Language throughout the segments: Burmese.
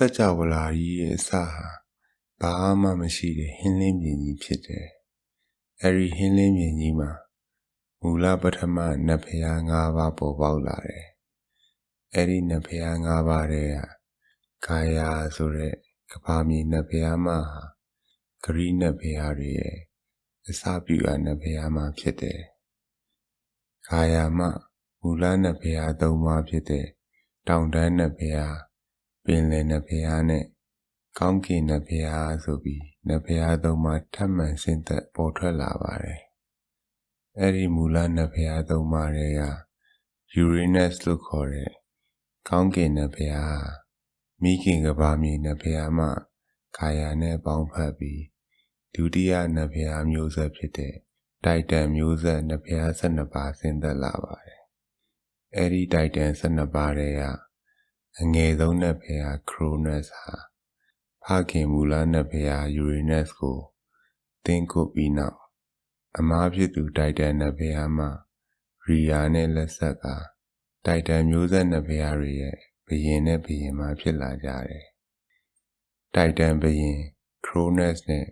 စัจ java လာကြီးရဲ့အစဟာဘာမှမရှိတဲ့ဟင်းလင်းမြေကြီးဖြစ်တယ်။အဲဒီဟင်းလင်းမြေကြီးမှာမူလပထမနတ်ဖျား၅ပါးပေါ်ပေါက်လာတယ်။အဲဒီနတ်ဖျား၅ပါးတဲ့ကကာယာဆိုတဲ့ကဘာမြေနတ်ဖျားမဟာဂရိနတ်ဖျားတွေရဲ့အစပြုအနတ်ဖျားမဖြစ်တယ်။ကာယာမမူလနတ်ဖျား၃ပါးဖြစ်တဲ့တောင်တန်းနတ်ဖျား ပင်လယ်နတ်ဖျားနဲ့ကောင်းကင်နတ်ဖျားဆိုပြီးနတ်ဖျားသုံးပါးထပ်မံဆင့်သက်ပေါ်ထွက်လာပါတယ်။အဲ့ဒီမူလနတ်ဖျားသုံးပါးတွေက Uranus လို့ခေါ်တဲ့ကောင်းကင်နတ်ဖျားမိခင်ကဘာမြေနတ်ဖျားမှခါယာနဲ့ပေါင်းဖက်ပြီးဒုတိယနတ်ဖျားမျိုးဆက်ဖြစ်တဲ့တိုက်တန်မျိုးဆက်နတ်ဖျား12ပါးဆင့်သက်လာပါတယ်။အဲ့ဒီတိုက်တန်12ပါးတွေက အငယ်ဆုံးနတ်ဖျား Cronus ဟာဖခင်မူလနတ်ဖျား Uranus ကိုတင်းကုတ်ပြီးနောက်အမားဖြစ်သူတိုက်တန်နတ်ဖျားမှရီယာနဲ့လက်ဆက်ကတိုက်တန်မျိုးဆက်နတ်ဖျားတွေရဲ့ဘယင်နဲ့ဘယင်မှာဖြစ်လာကြတယ်။တိုက်တန်ဘယင် Cronus နဲ့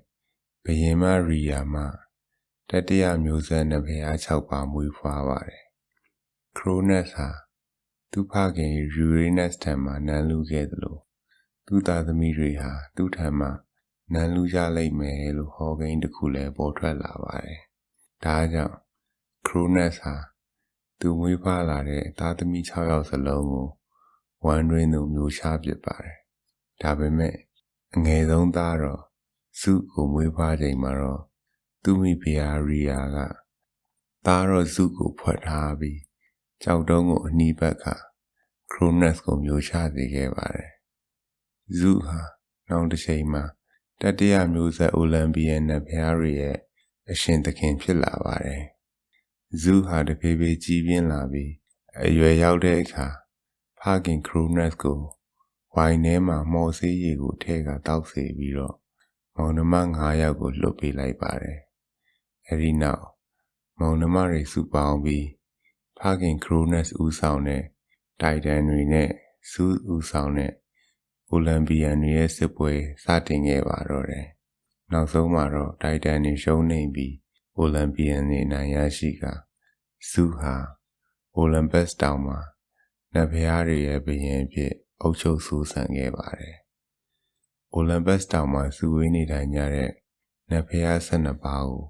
ဘယင်မရီယာမှတတိယမျိုးဆက်နတ်ဖျား6ပါးမွေးဖွားပါတယ်။ Cronus ဟာ သူဖခင် Uranus ထံမှနန်းလူခဲ့သလိုသူသားသမီးတွေဟာသူ့ထံမှနန်းလူကြလိမ့်မယ်လို့ဟောကိန်းတစ်ခုလည်းပေါ်ထွက်လာပါတယ်။ဒါကြောင့် Cronus ဟာသူမွေးဖွားလာတဲ့သားသမီး6ယောက်စလုံးကိုဝမ်းတွင်းသူမျိုးချပစ်ပါတယ်။ဒါပေမဲ့အငယ်ဆုံးသားတော့စုကိုမွေးဖွားချိန်မှာတော့သူမိဖုရားရီယာကသားတော့စုကိုဖွက်ထားပြီး ကြောက်တုံးကိုအနီးဘက်က Cronus ကိုမျိုးချစေခဲ့ပါတယ်။ဇုဟာနောက်တစ်ချိန်မှာတတိယမျိုးဆက်အိုလံပီယံနတ်ဘုရားတွေရဲ့အရှင်သခင်ဖြစ်လာပါတယ်။ဇုဟာတဖြည်းဖြည်းကြီးပြင်းလာပြီးအရွယ်ရောက်တဲ့အခါဖခင် Cronus ကိုဝိုင်ထဲမှာမော်ဆေးရည်ကိုထဲကတောက်စေပြီးတော့မောင်နှမ9ယောက်ကိုလွတ်ပေးလိုက်ပါတယ်။အဲဒီနောက်မောင်နှမတွေစုပေါင်းပြီး ဖခင် Cronus ဦးဆောင်တဲ့တိုက်တန်တွေနဲ့စူးဦးဆောင်တဲ့ကိုလံဘီယန်တွေရဲ့စစ်ပွဲစတင်ခဲ့ပါတော့တယ်။နောက်ဆုံးမှာတော့တိုက်တန်တွေရှုံးနေပြီးကိုလံဘီယန်တွေနိုင်ရရှိကစူးဟာအိုလံပစ်တောင်မှာနတ်ဖျားတွေရဲ့ဘရင်အဖြစ်အုပ်ချုပ်ဆူဆန်ခဲ့ပါတယ်။အိုလံပစ်တောင်မှာစုဝေးနေထိုင်ကြတဲ့နတ်ဖျား12ပါးကို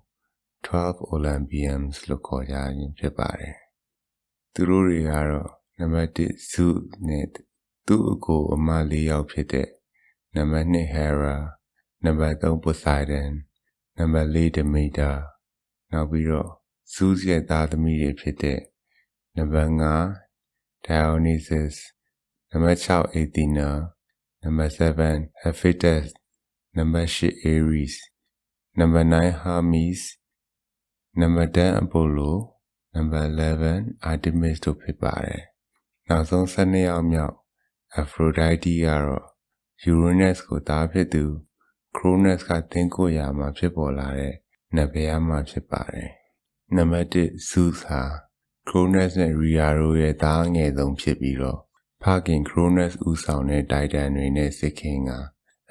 12 Olympians လို့ခေါ်ကြခြင်းဖြစ်ပါတယ်။ သူတို့တွေကတော့နံပါတ်1ဇုနဲ့သူ့အကိုအမ၄ယောက်ဖြစ်တဲ့နံပါတ်2 Hera နံပါတ်3 Poseidon နံပါတ်4 Demeter နောက်ပြီးတော့ဇုရဲ့သားသမီးတွေဖြစ်တဲ့နံပါတ်5 Dionysus နံပါတ်6 Athena နံပါတ်7 Hephaestus နံပါတ်8 Ares နံပါတ်9 Hermes နံပါတ်10 Apollo နံပါ တ်11 Artemis တို့ဖြစ်ပါတယ်နောက်ဆုံး12ယောက်မြောက် Aphrodite ကတော့ Uranus ကိုသားဖြစ်သူ Cronus ကသင်ကိုရာမှာဖြစ်ပေါ်လာတဲ့နတ်ဘုရားမှာဖြစ်ပါတယ်နံပါတ်1 Zeus ဟာ Cronus နဲ့ Rhea တို့ရဲ့သားငယ်ဆုံးဖြစ်ပြီးတော့ဖခင် Cronus ဦးဆောင်တဲ့ Titan တွေနဲ့စစ်ခင်းက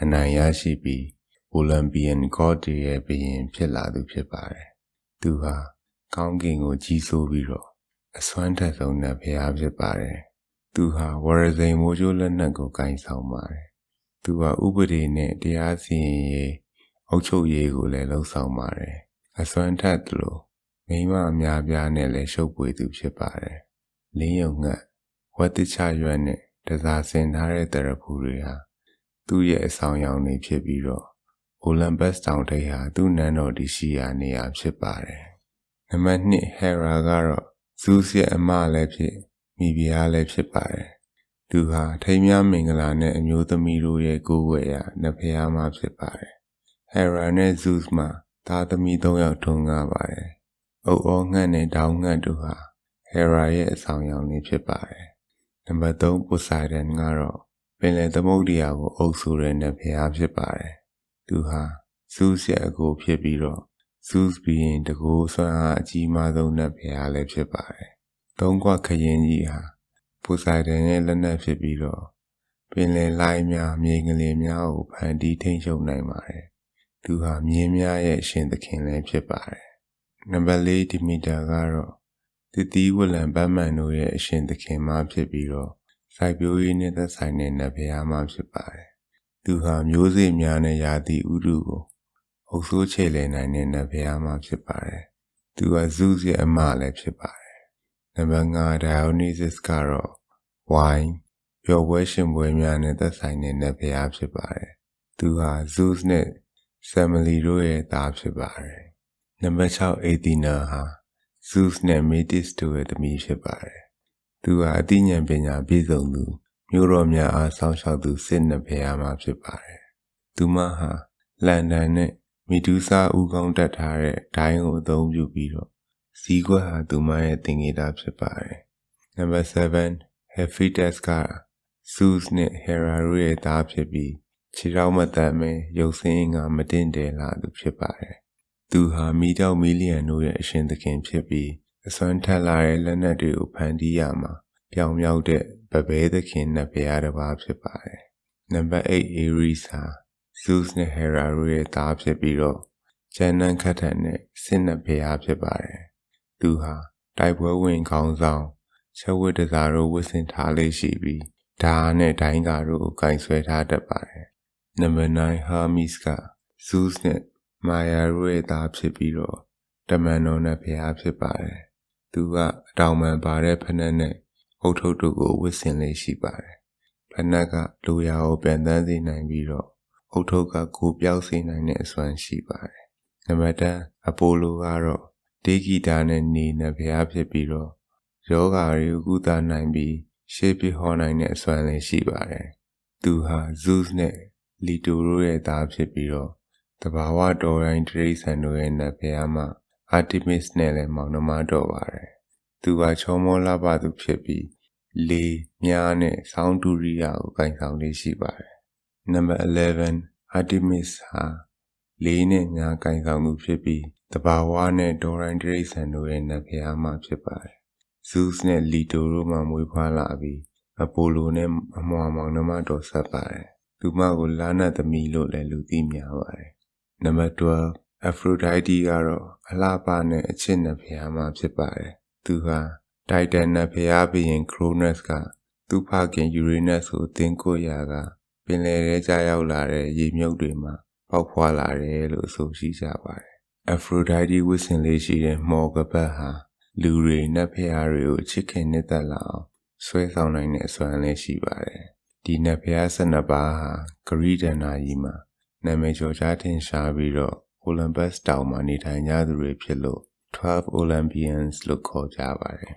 အနိုင်ရရှိပြီး Olympian God တွေရဲ့ဘုရင်ဖြစ်လာသူဖြစ်ပါတယ်။သူဟာ ကောင်းကင်ကိုကြီးစိုးပြီးတော့အစွမ်းထက်ဆုံးတဲ့ဘုရားဖြစ်ပါတယ်။သူဟာဝရဇိန်မိုးချိုးလက်နက်ကိုကင်ဆောင်ပါတယ်။သူဟာဥပဒေနဲ့တရားစီရင်ရေးအုပ်ချုပ်ရေးကိုလည်းလှုပ်ဆောင်ပါတယ်။အစွမ်းထက်သလိုမိမအများပြားနဲ့လည်းရှုပ်ပွေသူဖြစ်ပါတယ်။လင်းယုံငတ်ဝတ်တချရွက်နဲ့တစားဆင်ထားတဲ့တရဖူတွေဟာသူ့ရဲ့အဆောင်ရောင်တွေဖြစ်ပြီးတော့အိုလံပစ်တောင်ထိပ်ဟာသူ့နန်းတော်တည်ရှိရာနေရာဖြစ်ပါတယ်။ နံပါတ်2 Hera ကတော့ Zeus ရဲ့အမလည်းဖြစ်မိဖုရားလည်းဖြစ်ပါတယ်။သူဟာထိမ်းများမင်္ဂလာနဲ့အမျိုးသမီးတို့ရဲ့ကိုယ်ဝယ်ရာနတ်ဖျားမဖြစ်ပါတယ်။ Hera နဲ့ Zeus မှာသားသမီး၃ယောက်ထွန်းကားပါတယ်။အုပ်အောငှက်နဲ့ဒေါင်းငှက်တို့ဟာ Hera ရဲ့အဆောင်ရောင်တွေဖြစ်ပါတယ်။နံပါတ်3 Poseidon ကတော့ပင်လယ်သမုဒ္ဒရာကိုအုပ်စိုးတဲ့နတ်ဖျားဖြစ်ပါတယ်။သူဟာ Zeus ရဲ့အကိုဖြစ်ပြီးတော့ Zeus ပြီးရင်တကူဆွမ်းအားအကြီးမားဆုံးနတ်ဘုရားလည်းဖြစ်ပါတယ်။သုံးခွခရင်ကြီးဟာ Poseidon ရဲ့လက်နက်ဖြစ်ပြီးတော့ပင်လယ်လိုင်းများမြေငလင်များကိုဖန်တီးထိန်းချုပ်နိုင်ပါတယ်။သူဟာမြင်းများရဲ့အရှင်သခင်လည်းဖြစ်ပါတယ်။နံပါတ်၄ဒီမီတာကတော့တတိဝလံဗတ်မှန်တို့ရဲ့အရှင်သခင်မဖြစ်ပြီးတော့စိုက်ပျိုးရေးနဲ့သက်ဆိုင်တဲ့နတ်ဘုရားမဖြစ်ပါတယ်။သူဟာမျိုးစေ့များနဲ့ယာတိဥတုကိုအု ပ်စိုးချေလည်နိုင်တဲ့နတ်ဘုရားမဖြစ်ပါတယ်။သူကဇုရဲ့အမလည်းဖြစ်ပါတယ်။နံပါတ်5 Dionysus ကတော့ဝိုင်းပျော်ပွဲရှင်ပွဲများနဲ့သက်ဆိုင်တဲ့နတ်ဘုရားဖြစ်ပါတယ်။သူဟာ Zeus နဲ့ Semele တို့ရဲ့သားဖြစ်ပါတယ်။နံပါတ်6 Athena ဟာ Zeus နဲ့ Metis တို့ရဲ့သမီးဖြစ်ပါတယ်။သူဟာအသိဉာဏ်ပညာပြည့်စုံသူမျိုးတော်များအားဆောင်းရှောက်သူစစ်နဘုရားမှာဖြစ်ပါတယ်။သူမဟာလန်ဒန်နဲ့ မီဒူးဆာဥကောင်းတက်ထားတဲ့ဒိုင်းကိုအသုံးပြုပြီးတော့ဇီကွက်ဟာသူမရဲ့သင်္ကေတဖြစ်ပါတယ်။နံပါတ်7 Hephaestus က Zeus နဲ့ Hera တို့ရဲ့သားဖြစ်ပြီးခြေထောက်မတတ်မဲရုပ်ဆင်းကမတင်တယ်လာသူဖြစ်ပါတယ်။သူဟာမိတောက်မီလီယံတို့ရဲ့အရှင်သခင်ဖြစ်ပြီးအစွမ်းထက်လာတဲ့လက်နက်တွေကိုဖန်တီးရမှာပြောင်မြောက်တဲ့ဗဘဲသခင်နဲ့ဘုရားတစ်ပါးဖြစ်ပါတယ်။နံပါတ်8 Aries ဟာ Zeus နဲ့ Hera တို့ရဲ့သားဖြစ်ပြီးတော့ဂျန်နန်ခတ်ထန်နဲ့စစ်နတ်ဘုရားဖြစ်ပါတယ်။သူဟာတိုက်ပွဲဝင်ခေါင်းဆောင်ချက်ဝတ်တစားတို့ဝတ်ဆင်ထားလေးရှိပြီးဓာတ်နဲ့ဒိုင်းကာတို့ကိုကင်ဆွဲထားတတ်ပါတယ်။နံပါတ်9 Hermes က Zeus နဲ့ Maya တို့ရဲ့သားဖြစ်ပြီးတော့တမန်တော်နဲ့ဘုရားဖြစ်ပါတယ်။သူကအတောင်ပံပါတဲ့ဖက်နဲ့နဲ့အုတ်ထုပ်တို့ကိုဝတ်ဆင်လေးရှိပါတယ်။ဖက်နက်ကလူရာကိုပြန်တန်းစေနိုင်ပြီးတော့ အုတ်ထုပ်ကကိုပြောက်စေနိုင်တဲ့အစွမ်းရှိပါတယ်။နံပါတ်10အပိုလိုကတော့ဒေဂီတာနဲ့နေနဲ့ဘုရားဖြစ်ပြီးတော့ယောဂါတွေကိုကုသနိုင်ပြီးရှေးပြဟောနိုင်တဲ့အစွမ်းလည်းရှိပါတယ်။သူဟာ Zeus နဲ့လီတိုတို့ရဲ့သားဖြစ်ပြီးတော့တဘာဝတော်တိုင်းတိရစ္ဆာန်တို့ရဲ့နတ်ဘုရားမှာ Artemis နဲ့လည်းမောင်နှမတော်ပါတယ်။သူကချောမောလာပါသူဖြစ်ပြီးလေမြားနဲ့ဆောင်းဒူရီယာကိုကင်ဆောင်လေးရှိပါတယ်။ နံပါတ်11 Artemis ဟာလေးနဲ့မြားကင်ဆောင်သူဖြစ်ပြီးတဘာဝနဲ့ဒေါ်ရိုင်းတိရစ္ဆာန်တို့ရဲ့နတ်ဘုရားမှာဖြစ်ပါတယ်။ Zeus နဲ့ Leto တို့မှမွေးဖွားလာပြီးအပိုလိုနဲ့အမွှာမောင်နှမတော်ဆက်ပါတယ်။သူမကိုလာနတ်သမီးလို့လည်းလူသိများပါတယ်။နံပါတ်12 Aphrodite ကတော့အလှပနဲ့အချစ်နဲ့ဘုရားမှာဖြစ်ပါတယ်။သူဟာတိုက်တန်နဲ့ဘုရားဘုရင် Cronus ကသူ့ဖခင် Uranus ကိုသင်ကိုရာက ပင်လယ်ထဲကျရောက်လာတဲ့ရေမြုပ်တွေမှာပေါက်ဖွာလာတယ်လို့ဆိုရှိကြပါတယ်။ Aphrodite ဝစ်စင်လေးရှိတဲ့မော်ကပတ်ဟာလူတွေနတ်ဖျားတွေကိုချစ်ခင်နှစ်သက်လာအောင်ဆွဲဆောင်နိုင်တဲ့အစွမ်းလည်းရှိပါတယ်။ဒီနတ်ဖျား12ပါးဟာဂရိဒန္နာကြီးမှာနာမည်ကျော်ကြားထင်ရှားပြီးတော့ Olympus တောင်မှာနေထိုင်ကြသူတွေဖြစ်လို့12 Olympians လို့ခေါ်ကြပါတယ်